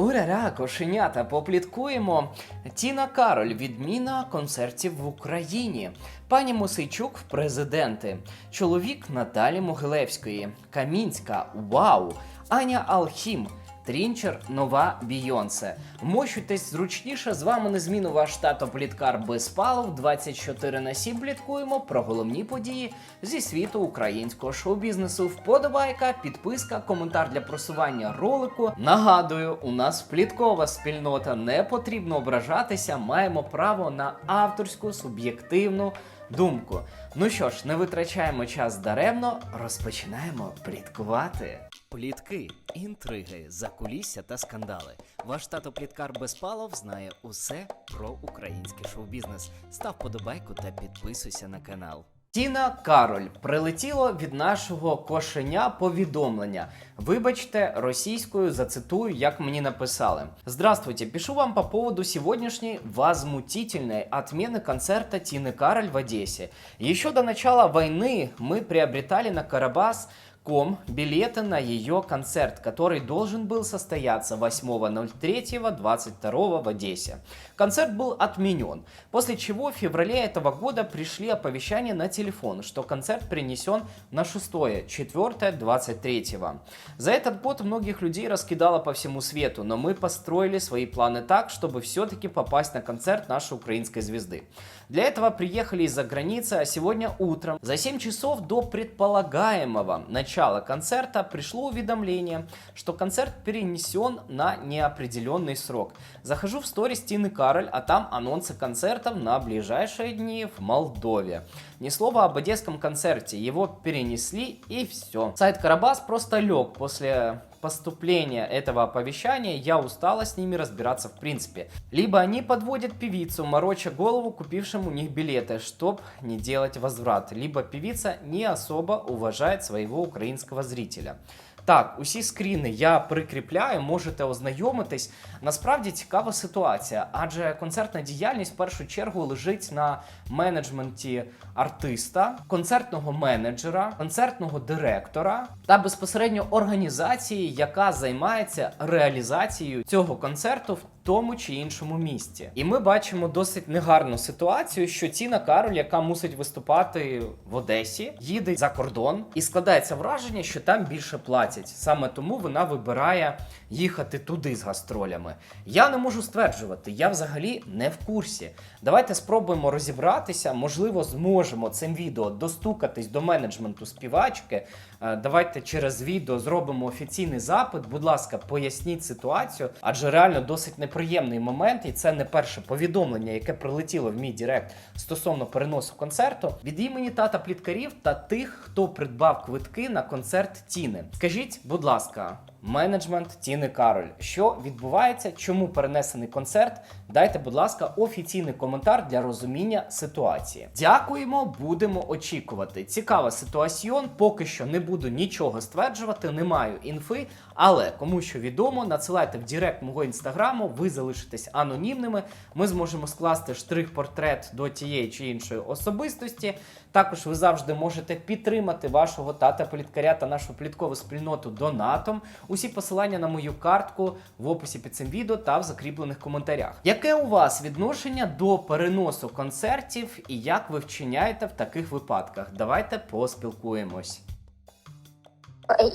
Урара, кошенята, попліткуємо. Тіна Кароль, відміна концертів в Україні. Пані Мосейчук президенти. Чоловік Наталі Могилевської. Камінська. Вау! Аня Алхім. Трінчер, нова Бійонсе. Мощуйтесь зручніше. З вами незмінно ваш тато Пліткар Безпалов. 24 на 7 пліткуємо про головні події зі світу українського шоу-бізнесу. Вподобайка, підписка, коментар для просування ролику. Нагадую, у нас пліткова спільнота. Не потрібно ображатися. Маємо право на авторську суб'єктивну думку. Ну що ж, не витрачаємо час даремно, розпочинаємо пліткувати. Плітки, інтриги, закулісся та скандали. Ваш тато Пліткар Безпалов знає усе про український шоу-бізнес. Став подобайку та підписуйся на канал. Тіна Кароль прилетіло від нашого кошеня повідомлення. Вибачте, російською зацитую, як мені написали. Здравствуйте, пишу вам по поводу сегодняшней возмутительной отмены концерта Тины Кароль в Одессе. Еще до начала войны мы приобретали на Карабас ком билеты на ее концерт, который должен был состояться 8.03.22 в Одессе. Концерт был отменен, после чего в феврале этого года пришли оповещания на телефон, что концерт перенесен на 6.04.23. За этот год многих людей раскидало по всему свету, но мы построили свои планы так, чтобы все-таки попасть на концерт нашей украинской звезды. Для этого приехали из-за границы, а сегодня утром, за 7 часов до предполагаемого начала концерта, пришло уведомление, что концерт перенесен на неопределенный срок. Захожу в сторис Тины Кароль, а там анонсы концертов на ближайшие дни в Молдове. Ни слова об одесском концерте, его перенесли и все. Сайт Карабас просто лег после поступления этого оповещания, я устала с ними разбираться в принципе. Либо они подводят певицу, мороча голову купившим у них билеты, чтоб не делать возврат, либо певица не особо уважает своего украинского зрителя. Так, усі скріни я прикріпляю, можете ознайомитись. Насправді цікава ситуація, адже концертна діяльність в першу чергу лежить на менеджменті артиста, концертного менеджера, концертного директора та безпосередньо організації, яка займається реалізацією цього концерту тому чи іншому місті. І ми бачимо досить негарну ситуацію, що Тіна Кароль, яка мусить виступати в Одесі, їде за кордон, і складається враження, що там більше платять. Саме тому вона вибирає їхати туди з гастролями. Я не можу стверджувати, я взагалі не в курсі. Давайте спробуємо розібратися. Можливо, зможемо цим відео достукатись до менеджменту співачки. Е, Давайте через відео зробимо офіційний запит. Будь ласка, поясніть ситуацію, адже реально досить неприємний момент, і це не перше повідомлення, яке прилетіло в мій директ стосовно переносу концерту від імені тата пліткарів та тих, хто придбав квитки на концерт Тіни. Скажіть, будь ласка. Менеджмент Тіни Кароль. Що відбувається? Чому перенесений концерт? Дайте, будь ласка, офіційний коментар для розуміння ситуації. Дякуємо, будемо очікувати. Цікава ситуаціон. Поки що не буду нічого стверджувати, не маю інфи. Але кому що відомо, надсилайте в Директ мого інстаграму, ви залишитесь анонімними. Ми зможемо скласти штрих-портрет до тієї чи іншої особистості. Також ви завжди можете підтримати вашого тата пліткаря та нашу пліткову спільноту донатом. Усі посилання на мою картку в описі під цим відео та в закріплених коментарях. Яке у вас відношення до переносу концертів і як ви вчиняєте в таких випадках? Давайте поспілкуємось.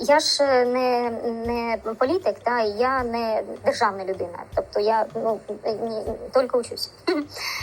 Я ж е, не, не політик, та я не державна людина. Тобто я ну ні, тільки учусь.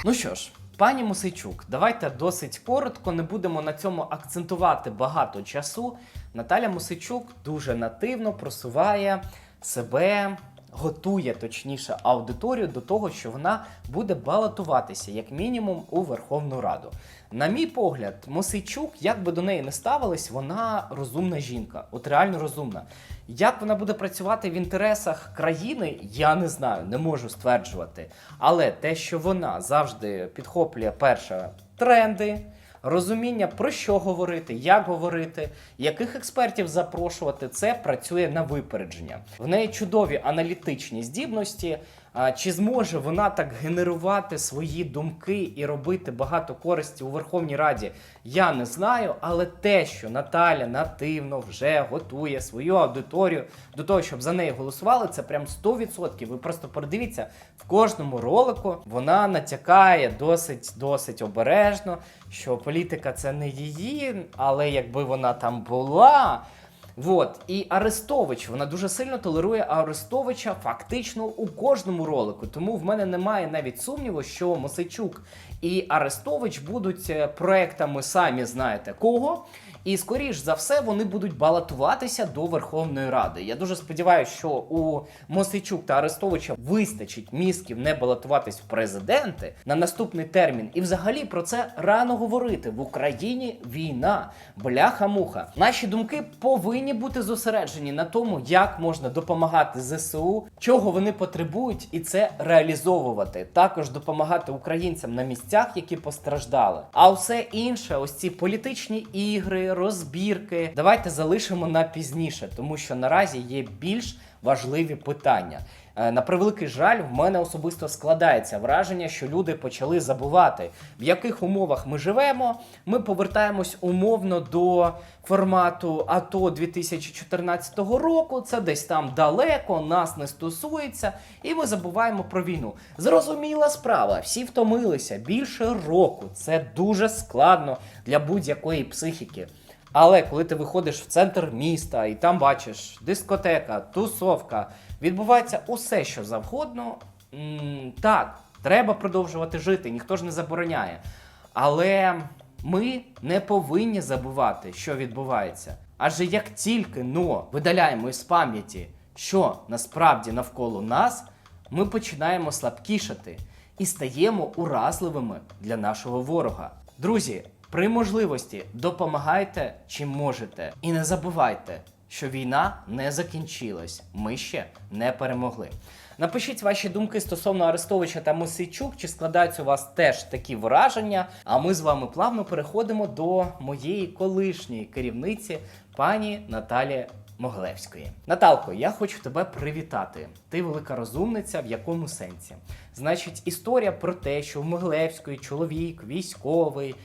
Ну що ж, пані Мусичук, давайте досить коротко, не будемо на цьому акцентувати багато часу. Наталя Мусичук дуже нативно просуває себе, готує точніше аудиторію до того, що вона буде балотуватися як мінімум у Верховну Раду. На мій погляд, Мосейчук, як би до неї не ставились, вона розумна жінка, от реально розумна. Як вона буде працювати в інтересах країни, я не знаю, не можу стверджувати. Але те, що вона завжди підхоплює перше тренди, розуміння про що говорити, як говорити, яких експертів запрошувати, це працює на випередження. В неї чудові аналітичні здібності. Чи зможе вона так генерувати свої думки і робити багато користі у Верховній Раді? Я не знаю, але те, що Наталя нативно вже готує свою аудиторію до того, щоб за неї голосували, це прям 100%. Ви просто подивіться, в кожному ролику вона натякає досить досить обережно, що політика це не її, але якби вона там була. Вот. І Арестович, вона дуже сильно толерує Арестовича фактично у кожному ролику. Тому в мене немає навіть сумніву, що Мосичук і Арестович будуть е, проектами самі знаєте кого. І скоріш за все вони будуть балотуватися до Верховної Ради. Я дуже сподіваюся, що у Мосичук та Арестовича вистачить мізків не балотуватись в президенти на наступний термін. І взагалі про це рано говорити. В Україні війна, бляха-муха. Наші думки повинні бути зосереджені на тому, як можна допомагати ЗСУ, чого вони потребують, і це реалізовувати. Також допомагати українцям на місцях, які постраждали. А все інше, ось ці політичні ігри, розбірки, давайте залишимо на пізніше, тому що наразі є більш важливі питання. Е, На превеликий жаль, в мене особисто складається враження, що люди почали забувати, в яких умовах ми живемо. Ми повертаємось умовно до формату АТО 2014 року. Це десь там далеко, нас не стосується, і ми забуваємо про війну. Зрозуміла справа, всі втомилися більше року. Це дуже складно для будь-якої психіки. Але коли ти виходиш в центр міста і там бачиш дискотека, тусовка, відбувається усе, що завгодно. Так, треба продовжувати жити, ніхто ж не забороняє. Але ми не повинні забувати, що відбувається. Адже як тільки но видаляємо із пам'яті, що насправді навколо нас, ми починаємо слабкішати і стаємо уразливими для нашого ворога. Друзі, при можливості допомагайте чим можете. І не забувайте, що війна не закінчилась. Ми ще не перемогли. Напишіть ваші думки стосовно Арестовича та Мосійчук, чи складаються у вас теж такі враження. А ми з вами плавно переходимо до моєї колишньої керівниці, пані Наталі Моглевської. Наталко, я хочу тебе привітати. Ти велика розумниця, в якому сенсі? Значить, історія про те, що в Моглевської чоловік, військовий,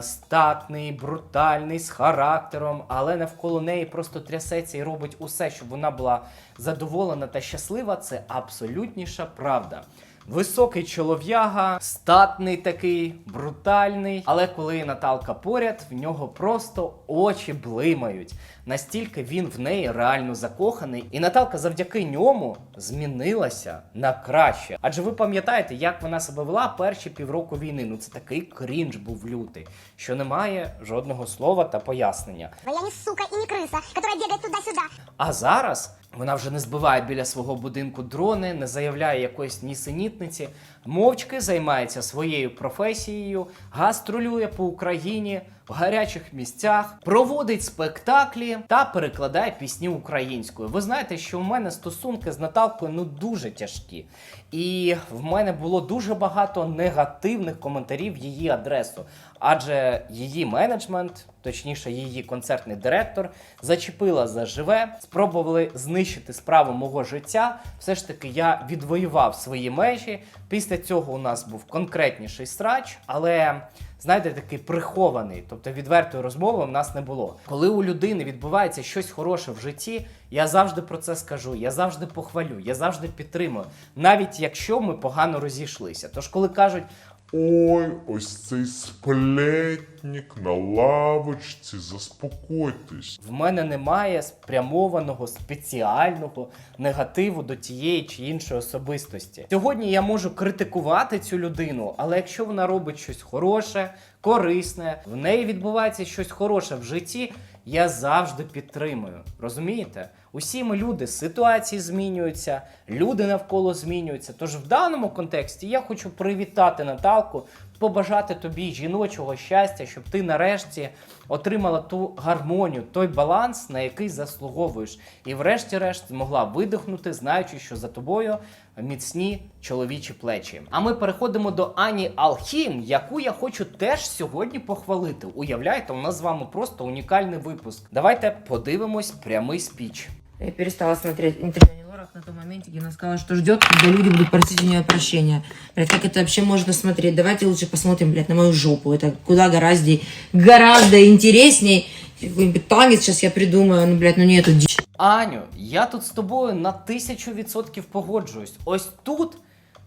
статний, брутальний, з характером, але навколо неї просто трясеться і робить усе, щоб вона була задоволена та щаслива. Це абсолютніша правда. Високий чолов'яга, статний такий, брутальний. Але коли Наталка поряд, в нього просто очі блимають. Настільки він в неї реально закоханий. І Наталка завдяки ньому змінилася на краще. Адже ви пам'ятаєте, як вона себе вела перші півроку війни. Ну це такий крінж був лютий, що немає жодного слова та пояснення. Но я не сука и не крыса, которая бегает туда-сюда. А зараз вона вже не збиває біля свого будинку дрони, не заявляє якоїсь нісенітниці, мовчки займається своєю професією, гастролює по Україні в гарячих місцях, проводить спектаклі та перекладає пісні українською. Ви знаєте, що в мене стосунки з Наталкою ну дуже тяжкі. І в мене було дуже багато негативних коментарів її адресу. Адже її менеджмент, точніше, її концертний директор, зачепила за живе, спробували знищити справу мого життя. Все ж таки, я відвоював свої межі. Після цього у нас був конкретніший срач, але знаєте, такий прихований, тобто відвертої розмови в нас не було. Коли у людини відбувається щось хороше в житті, я завжди про це скажу, я завжди похвалю, я завжди підтримую, навіть якщо ми погано розійшлися. Тож, коли кажуть, Ой, ось цей сплетник на лавочці, заспокойтесь. В мене немає спрямованого спеціального негативу до тієї чи іншої особистості. Сьогодні я можу критикувати цю людину, але якщо вона робить щось хороше, корисне, в неї відбувається щось хороше в житті, я завжди підтримую. Розумієте? Усі ми люди, ситуації змінюються, люди навколо змінюються. Тож в даному контексті я хочу привітати Наталку, побажати тобі жіночого щастя, щоб ти нарешті отримала ту гармонію, той баланс, на який заслуговуєш, і врешті-решт змогла видихнути, знаючи, що за тобою міцні чоловічі плечі. А ми переходимо до Ані Алхім, яку я хочу теж сьогодні похвалити. Уявляєте, у нас з вами просто унікальний випуск. Давайте подивимось прямий спіч. Я перестала смотреть интервью Ани Лорак на том моменте, где она сказала, что ждет, когда люди будут просить у нее прощения. Блядь, как это вообще можно смотреть? Давайте лучше посмотрим, блядь, на мою жопу. Это куда гораздо, гораздо интересней. Какой-нибудь танец сейчас я придумаю, ну, блядь, ну не эту дичь. Аню, я тут з тобою на тисячу відсотків погоджуюсь. Ось тут.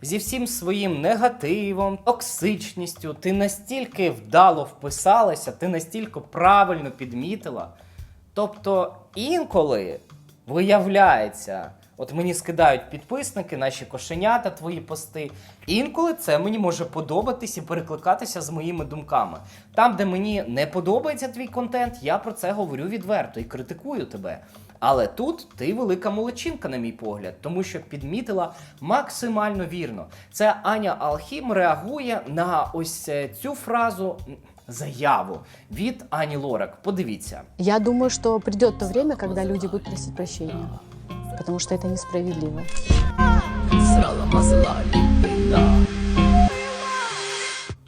Зі всім своїм негативом, токсичністю, ти настільки вдало вписалася, ти настільки правильно підмітила. Тобто інколи виявляється, от мені скидають підписники, наші кошенята, твої пости. Інколи це мені може подобатись і перекликатися з моїми думками. Там, де мені не подобається твій контент, я про це говорю відверто і критикую тебе. Але тут ти велика молодчинка, на мій погляд, тому що підмітила максимально вірно. Це Аня Алхім реагує на ось е, цю фразу. Заяву від Ані Лорак. Подивіться. Я думаю, что придет то время, когда люди будут просить прощения. Потому что это несправедливо.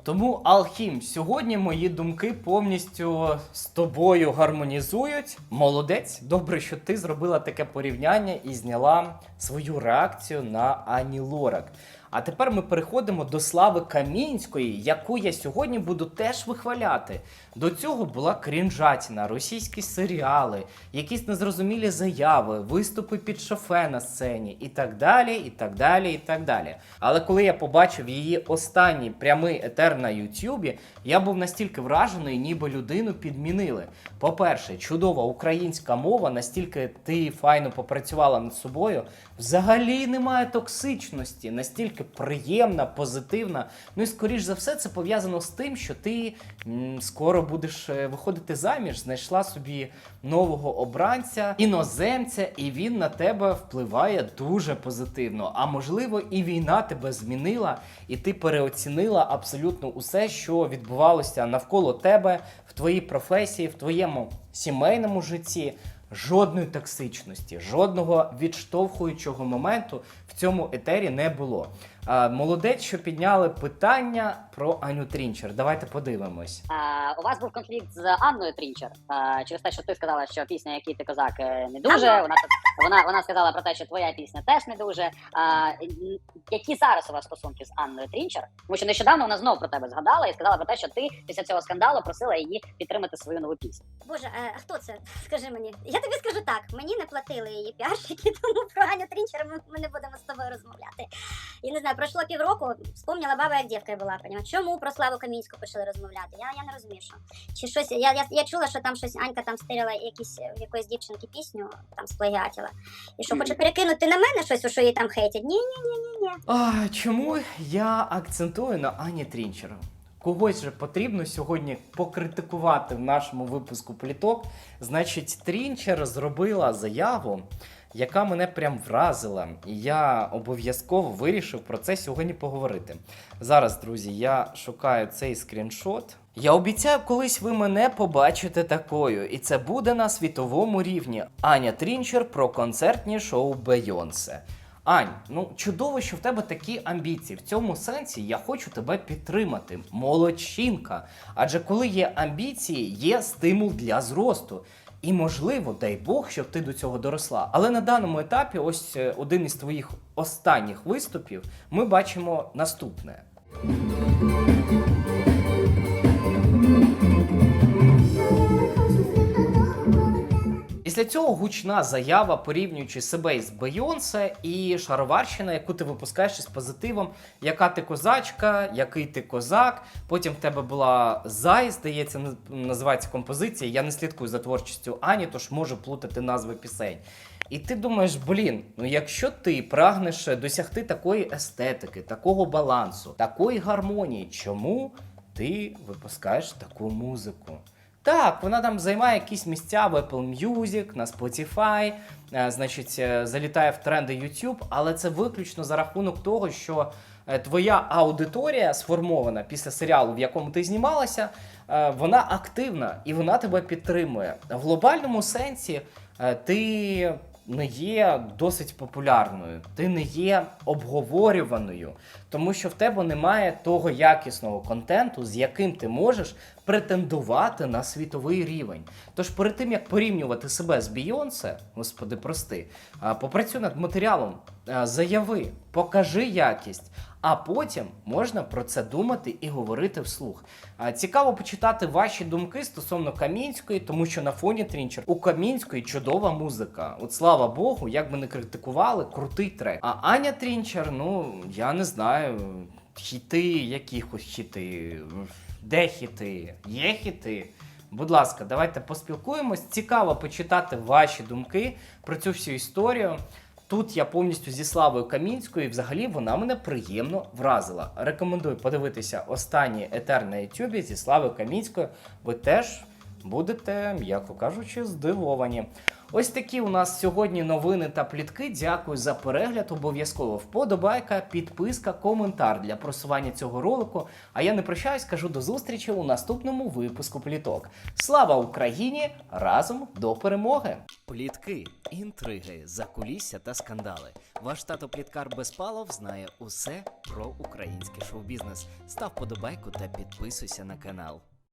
Тому Алхім, сьогодні мої думки повністю з тобою гармонізують. Молодець, добре, що ти зробила таке порівняння і зняла свою реакцію на Ані Лорак. А тепер ми переходимо до слави Камінської, яку я сьогодні буду теж вихваляти. До цього була крінжатіна, російські серіали, якісь незрозумілі заяви, виступи під шофе на сцені і так далі, і так далі, і так далі. Але коли я побачив її останній прямий етер на Ютубі, я був настільки вражений, ніби людину підмінили. По-перше, чудова українська мова, настільки ти файно попрацювала над собою, взагалі немає токсичності, настільки приємна, позитивна. Ну і скоріш за все, це пов'язано з тим, що ти м, скоро будеш е, виходити заміж, знайшла собі нового обранця, іноземця, і він на тебе впливає дуже позитивно. А можливо, і війна тебе змінила, і ти переоцінила абсолютно усе, що відбувалося навколо тебе в твоїй професії, в твоєму сімейному житті. Жодної токсичності, жодного відштовхуючого моменту в цьому етері не було. А, молодець, що підняли питання про Аню Трінчер. Давайте подивимось. А, у вас був конфлікт з Анною Трінчер а, через те, що ти сказала, що пісня, який ти козак, е, не дуже. Вона вона, вона сказала про те, що твоя пісня теж не дуже. А, які зараз у вас стосунки з Анною Трінчер? Тому що нещодавно вона знов про тебе згадала і сказала про те, що ти після цього скандалу просила її підтримати свою нову пісню. Боже, е, хто це? Скажи мені. Я тобі скажу так: мені не платили її піарщики, тому про Аню Трінчер ми, ми не будемо з тобою розмовляти. І не знаю, пройшло півроку, вспомнила баба, як дівка була. Понімаєш? Чому про Славу Камінську почали розмовляти? Я, я не розумію, що. Чи щось. Я, я, я чула, що там щось Анька там стирила якісь в якоїсь дівчинки пісню, там сплагіатіла. І що, хоче перекинути на мене щось, що її там хейтять? Ні, ні, ні, ні, ні. А, чому я акцентую на Ані Трінчер? Когось же потрібно сьогодні покритикувати в нашому випуску пліток. Значить, Трінчер зробила заяву, яка мене прям вразила. І я обов'язково вирішив про це сьогодні поговорити. Зараз, друзі, я шукаю цей скріншот. Я обіцяю, колись ви мене побачите такою, і це буде на світовому рівні. Аня Трінчер про концертні шоу Бейонсе. Ань, ну чудово, що в тебе такі амбіції. В цьому сенсі я хочу тебе підтримати. Молодчинка. Адже коли є амбіції, є стимул для зросту. І можливо, дай Бог, щоб ти до цього доросла. Але на даному етапі, ось е, один із твоїх останніх виступів, ми бачимо наступне. Після цього гучна заява, порівнюючи себе із Бейонсе і шароварщина, яку ти випускаєш із позитивом, яка ти козачка, який ти козак. Потім в тебе була зай, здається, називається композиція. Я не слідкую за творчістю Ані, тож можу плутати назви пісень. І ти думаєш, блін, ну якщо ти прагнеш досягти такої естетики, такого балансу, такої гармонії, чому ти випускаєш таку музику? Так, вона там займає якісь місця в Apple Music, на Spotify, е, значить, е, залітає в тренди YouTube, але це виключно за рахунок того, що е, твоя аудиторія сформована після серіалу, в якому ти знімалася, вона активна і вона тебе підтримує. В глобальному сенсі ти не є досить популярною, ти не є обговорюваною, тому що в тебе немає того якісного контенту, з яким ти можеш претендувати на світовий рівень. Тож перед тим як порівнювати себе з Бійонсе, господи, прости, попрацюй над матеріалом, заяви, покажи якість. А потім можна про це думати і говорити вслух. Цікаво почитати ваші думки стосовно Камінської, тому що на фоні Трінчер у Камінської чудова музика. От слава Богу, як би не критикували, крутий трек. А Аня Трінчер, ну я не знаю, хіти, якихось хіти. Де хіти? Є хіти? Будь ласка, давайте поспілкуємось. Цікаво почитати ваші думки про цю всю історію. Тут я повністю зі Славою Камінською, і взагалі вона мене приємно вразила. Рекомендую подивитися останній етер на Ютубі зі Славою Камінською. Ви теж будете, м'яко кажучи, здивовані. Ось такі у нас сьогодні новини та плітки. Дякую за перегляд. Обов'язково вподобайка, підписка, коментар для просування цього ролику. А я не прощаюсь, кажу до зустрічі у наступному випуску пліток. Слава Україні! Разом до перемоги! Плітки, інтриги, закулісся та скандали. Ваш тато Пліткар Безпалов знає усе про український шоу-бізнес. Став подобайку та підписуйся на канал.